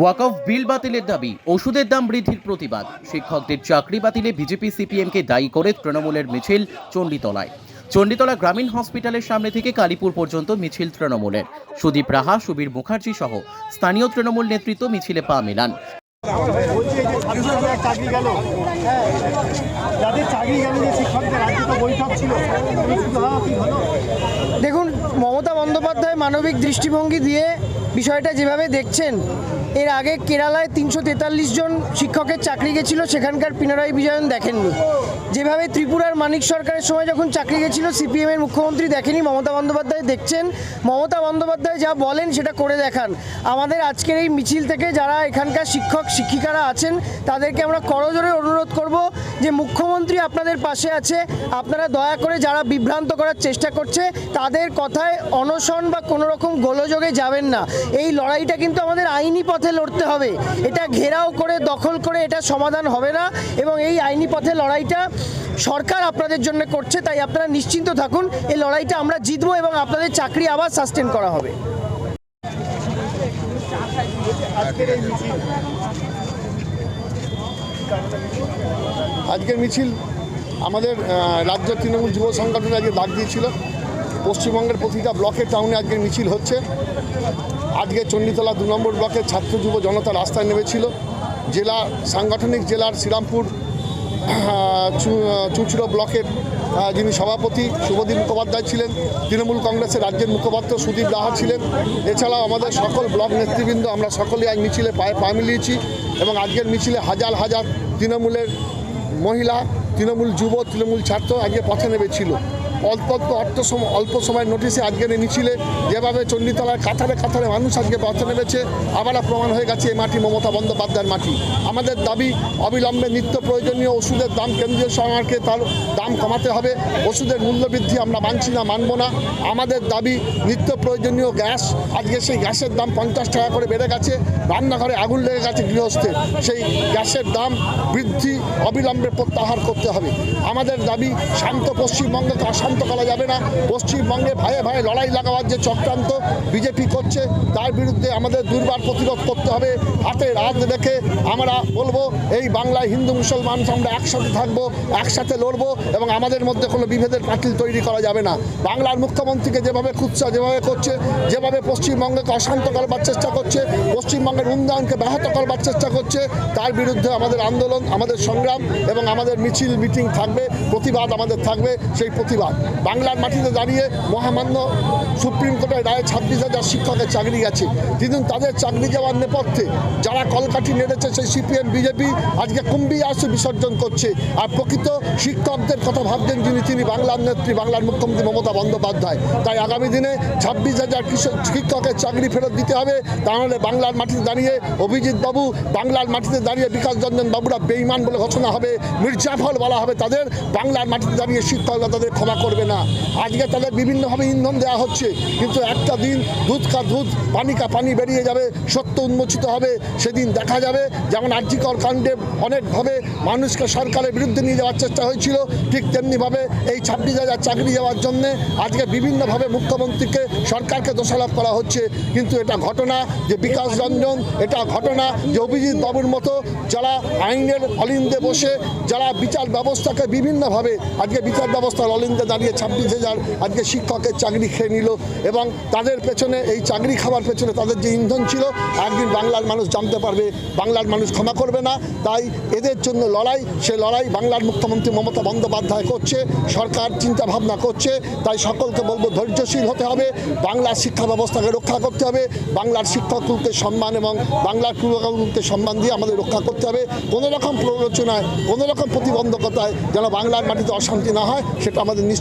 ওয়াকফ বিল বাতিলের দাবি, ওষুধের দাম বৃদ্ধির প্রতিবাদ। শিক্ষকদের চাকরি বাতিলে বিজেপি সিপিএমকে দায়ী করে তৃণমূলের মিছিল চণ্ডীতলায়। চণ্ডীতলা গ্রামীণ হসপিটালের সামনে থেকে কালীপুর পর্যন্ত মিছিল তৃণমূলের। সুদীপ রাহা, সুবীর মুখার্জি সহ স্থানীয় তৃণমূল নেতৃত্ব মিছিলে পা মেলান। দেখুন, মমতা বন্দ্যোপাধ্যায় মানবিক দৃষ্টিভঙ্গি দিয়ে বিষয়টা যেভাবে দেখছেন এর আগে কেরালায় তিনশো তেতাল্লিশ জন শিক্ষকের চাকরি গেছিল, সেখানকার পিনারাই বিজয়ন দেখেননি। যেভাবে ত্রিপুরার মানিক সরকারের সময় যখন চাকরি গেছিল সিপিএমের মুখ্যমন্ত্রী দেখেনি মমতা বন্দ্যোপাধ্যায় দেখছেন। মমতা বন্দ্যোপাধ্যায় যা বলেন সেটা করে দেখান। আমাদের আজকের এই মিছিল থেকে যারা এখানকার শিক্ষক, শিক্ষিকারা আছেন, তাদেরকে আমরা করজোরে অনুরোধ করব যে মুখ্যমন্ত্রী আপনাদের পাশে আছে। আপনারা দয়া করে যারা বিভ্রান্ত করার চেষ্টা করছে, তাদের কথায় অনশন বা কোনো রকম গোলযোগে যাবেন না। এই লড়াইটা কিন্তু আমাদের আইনি পথে লড়তে হবে। এটা ঘেরাও করে, দখল করে এটা সমাধান হবে না এবং এই আইনি পথে লড়াইটা সরকার আপনাদের জন্য করছে, তাই আপনারা নিশ্চিন্ত থাকুন, এই লড়াইটা আমরা জিতবো এবং আপনাদের চাকরি আবার সাস্টেন করা হবে। আজকের মিছিল আমাদের রাজ্য তৃণমূল যুব সংগঠন আজকে ডাক দিয়েছিল। পশ্চিমবঙ্গের প্রতিটা ব্লকের টাউনে আজকের মিছিল হচ্ছে। আজকে চণ্ডীতলা দু নম্বর ব্লকের ছাত্র যুব জনতা রাস্তায় নেমেছিল। জেলা সাংগঠনিক জেলার শ্রীরামপুর আহ, চু- আহ, ব্লকের যিনি সভাপতি শুভদীপ মুখোপাধ্যায় ছিলেন তৃণমূল কংগ্রেসের রাজ্যের মুখপাত্র সুদীপ লাহা ছিলেন। এছাড়াও আমাদের সকল ব্লক নেতৃবৃন্দ আমরা সকলেই আজ মিছিলে পায়ে পা মিলিয়েছি এবং আজকের মিছিলে হাজার হাজার তৃণমূলের মহিলা তৃণমূল যুব তৃণমূল ছাত্র আজকে পথে নেমেছিল। অল্প অল্প অর্থ সময় অল্প সময়ের নোটিশে আজকের এই মিছিলে যেভাবে চণ্ডীতলার কাতারে কাতারে মানুষ আজকে পথে নেমেছে, আবারও প্রমাণ হয়ে গেছে এই মাটি মমতা বন্দ্যোপাধ্যায়ের মাটি। আমাদের দাবি, অবিলম্বে নিত্য প্রয়োজনীয় ওষুধের দাম কেন্দ্রীয় সরকারকে তার দাম কমাতে হবে। ওষুধের মূল্যবৃদ্ধি আমরা মানছি না, মানব না। আমাদের দাবি, নিত্য প্রয়োজনীয় গ্যাস, আজকে সেই গ্যাসের দাম পঞ্চাশ টাকা করে বেড়ে গেছে। রান্নাঘরে আগুন লেগে গেছে গৃহস্থের সেই গ্যাসের দাম বৃদ্ধি, অবিলম্বে প্রত্যাহার করতে হবে। আমাদের দাবি, শান্ত পশ্চিমবঙ্গকে অশান্ত করা যাবে না। পশ্চিমবঙ্গে ভাইয়ে ভাইয়ে লড়াই লাগাবার যে চক্রান্ত বিজেপি করছে, তার বিরুদ্ধে আমাদের দুর্বার প্রতিরোধ করতে হবে। হাতে রাত রেখে আমরা বলব, এই বাংলায় হিন্দু মুসলমান আমরা একসাথে থাকব, একসাথে লড়বো এবং আমাদের মধ্যে কোনো বিভেদের পাঁচিল তৈরি করা যাবে না। বাংলার মুখ্যমন্ত্রীকে যেভাবে খুঁজছে যেভাবে করছে, যেভাবে পশ্চিমবঙ্গকে অশান্ত করবার চেষ্টা করছে, পশ্চিমবঙ্গের উন্নয়নকে ব্যাহত করবার চেষ্টা করছে, তার বিরুদ্ধে আমাদের আন্দোলন, আমাদের সংগ্রাম এবং আমাদের মিছিল, মিটিং থাকবে, প্রতিবাদ আমাদের থাকবে, সেই প্রতিবাদ। বাংলার মাটিতে দাঁড়িয়ে মহামান্য সুপ্রিম কোর্টের রায়ে ছাব্বিশ হাজার শিক্ষকের চাকরি গেছে। কিন্তু তাদের চাকরি যাওয়ার নেপথ্যে যারা কলকাঠি নেড়েছে, সেই সিপিএম, বিজেপি আজকে কুম্ভি আসে বিসর্জন করছে। আর প্রকৃত শিক্ষকদের কথা ভাবছেন যিনি, তিনি বাংলার নেত্রী, বাংলার মুখ্যমন্ত্রী মমতা বন্দ্যোপাধ্যায়। তাই আগামী দিনে ছাব্বিশ হাজার কৃষক শিক্ষকের চাকরি ফেরত দিতে হবে। তাহলে বাংলার মাটিতে দাঁড়িয়ে অভিজিৎ বাবু, বাংলার মাটিতে দাঁড়িয়ে বিকাশ রঞ্জন বাবুরা বেইমান বলে ঘোষণা হবে। মির্জাফল বলা হবে তাদের। বাংলার মাটিতে দাঁড়িয়ে শিক্ষকরা তাদের ক্ষমা করবে। না। আজকে তাদের বিভিন্নভাবে ইন্ধন দেওয়া হচ্ছে, কিন্তু একটা দিন দুধ কা দুধ, পানি কা পানি বেরিয়ে যাবে, সত্য উন্মোচিত হবে, সেদিন দেখা যাবে। যেমন আর্যিকর কাণ্ডে অনেকভাবে মানুষকে সরকারের বিরুদ্ধে নিয়ে যাওয়ার চেষ্টা হয়েছিল, ঠিক তেমনিভাবে এই ছাব্বিশ হাজার চাকরি যাওয়ার জন্যে আজকে বিভিন্নভাবে মুখ্যমন্ত্রীকে সরকারকে দোষারোপ করা হচ্ছে। কিন্তু এটা ঘটনা যে বিকাশ রঞ্জন, এটা ঘটনা যে অভিজিৎ বাবুর মতো যারা আইনের অলিন্দে বসে, যারা বিচার ব্যবস্থাকে বিভিন্নভাবে, আজকে বিচার ব্যবস্থার অলিন্দে দাঁড়িয়ে ছাব্বিশ হাজার আজকে শিক্ষকের চাকরি খেয়ে নিল এবং তাদের পেছনে, এই চাকরি খাওয়ার পেছনে তাদের যে ইন্ধন ছিল, একদিন বাংলার মানুষ জানতে পারবে, বাংলার মানুষ ক্ষমা করবে না। তাই এদের জন্য লড়াই, সে লড়াই বাংলার মুখ্যমন্ত্রী মমতা বন্দ্যোপাধ্যায় করছে, সরকার চিন্তা ভাবনা করছে, তাই সকলকে বলব ধৈর্যশীল হতে হবে, বাংলার শিক্ষা ব্যবস্থাকে রক্ষা করতে হবে, বাংলার শিক্ষককে সম্মান এবং বাংলার পূর্বকে সম্মান দিয়ে আমাদের রক্ষা করতে হবে। কোনো রকম প্ররোচনায় কোনো রকম প্রতিবন্ধকতায় যেন বাংলার মাটিতে অশান্তি না হয়, সেটা আমাদের